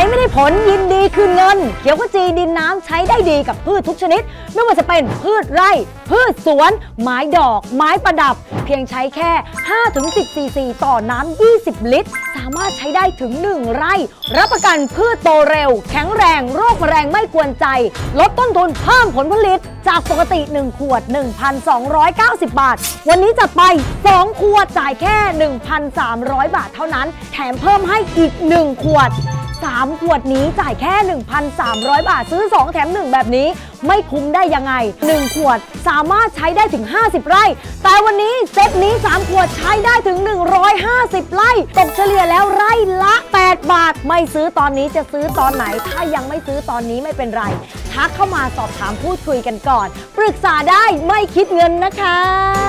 ช้ไม่ได้ผลยินดีคือเงิน เขียวขจีดินน้ำใช้ได้ดีกับพืชทุกชนิด ไม่ว่าจะเป็นพืชไร่ พืชสวน ไม้ดอก ไม้ประดับ เพียงใช้แค่ 5-10 ซีซีต่อน้ำ 20 ลิตร สามารถใช้ได้ถึง 1 ไร่ รับประกันพืชโตเร็ว แข็งแรง โรคแมลงไม่กวนใจ ลดต้นทุนเพิ่มผลผลิต จากปกติ 1 ขวด 1,290 บาท วันนี้จัดไป 2 ขวดจ่ายแค่ 1,300 บาทเท่านั้น แถมเพิ่มให้อีก 1 ขวด 3 ขวดนี้จ่ายแค่ 1,300 บาทซื้อ 2 แถม 1 แบบนี้ ไม่คุ้มได้ยังไง 1 ขวดสามารถใช้ได้ถึง 50 ไร่ แต่วันนี้เซตนี้ 3 ขวดใช้ได้ถึง 150 ไร่ ตกเฉลี่ยแล้วไร่ละ 8 บาท ไม่ซื้อตอนนี้จะซื้อตอนไหน ถ้ายังไม่ซื้อตอนนี้ไม่เป็นไร ทักเข้ามาสอบถามพูดคุยกันก่อน ปรึกษาได้ไม่คิดเงินนะคะ